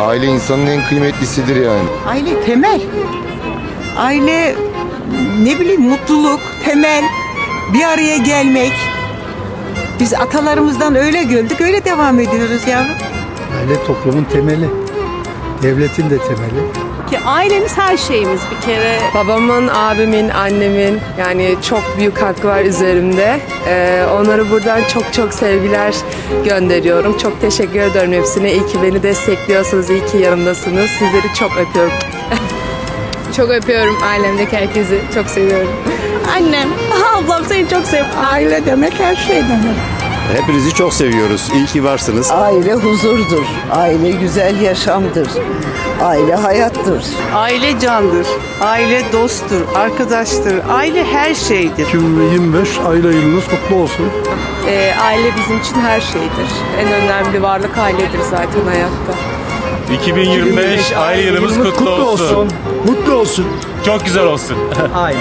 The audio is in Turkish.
Aile insanın en kıymetlisidir yani. Aile temel. Aile ne bileyim mutluluk, temel, bir araya gelmek. Biz atalarımızdan öyle gördük, öyle devam ediyoruz yavrum. Aile toplumun temeli. Devletin de temeli. Ki ailemiz her şeyimiz bir kere. Babamın, abimin, annemin yani çok büyük hakkı var üzerimde. Ee, onlara buradan çok çok sevgiler gönderiyorum. Çok teşekkür ediyorum hepsine. İyi ki beni destekliyorsunuz, iyi ki yanımdasınız. Sizleri çok öpüyorum. Çok öpüyorum ailemdeki herkesi. Çok seviyorum. Annem, ablam seni çok seviyorum. Aile demek her şey demek. Hepinizi çok seviyoruz. İyi ki varsınız. Aile huzurdur. Aile güzel yaşamdır. Aile hayattır. Aile candır, aile dosttur, arkadaştır, aile her şeydir. 2025 aile yılınız kutlu olsun. Ee, aile bizim için her şeydir. En önemli varlık ailedir zaten hayatta. 2025 aile yılımız kutlu olsun. Mutlu olsun. Çok güzel olsun. Aile.